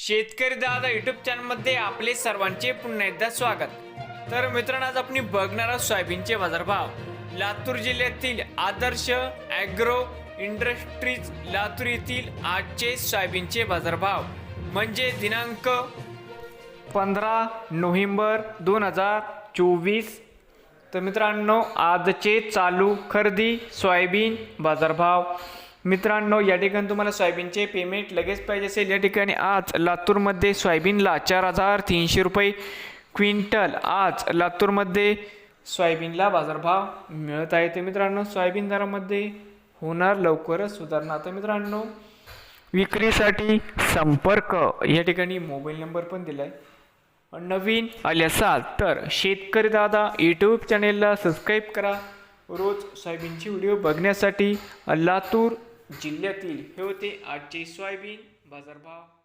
शेतकरी दादा युट्यूब चॅनलमध्ये आपले सर्वांचे पुन्हा एकदा स्वागत. तर मित्रांनो आज आपण बघणार आहोत सोयाबीनचे बाजारभाव. लातूर जिल्ह्यातील आदर्श ॲग्रो इंडस्ट्रीज लातूर येथील आजचे सोयाबीनचे बाजारभाव. म्हणजे दिनांक पंधरा नोव्हेंबर दोन हजार चोवीस. तर मित्रांनो आजचे चालू खरेदी सोयाबीन बाजारभाव. मित्रांनो या ठिकाणी तुम्हाला सोयाबीनचे पेमेंट लगेच पाहिजे असेल. या ठिकाणी आज लातूरमध्ये सोयाबीनला चार हजार तीनशे रुपये क्विंटल आज लातूरमध्ये सोयाबीनला बाजारभाव मिळत आहे. तर मित्रांनो सोयाबीन दरामध्ये होणार लवकरच सुधारणा. तर मित्रांनो विक्रीसाठी संपर्क. या ठिकाणी मोबाईल नंबर पण दिला आहे नवीन आले असाल तर शेतकरी दादा यूट्यूब चॅनेलला सबस्क्राईब करा. रोज सोयाबीनची व्हिडिओ बघण्यासाठी लातूर जिल्ह्यातील हे होते आजचे सोयाबीन बाजारभाव.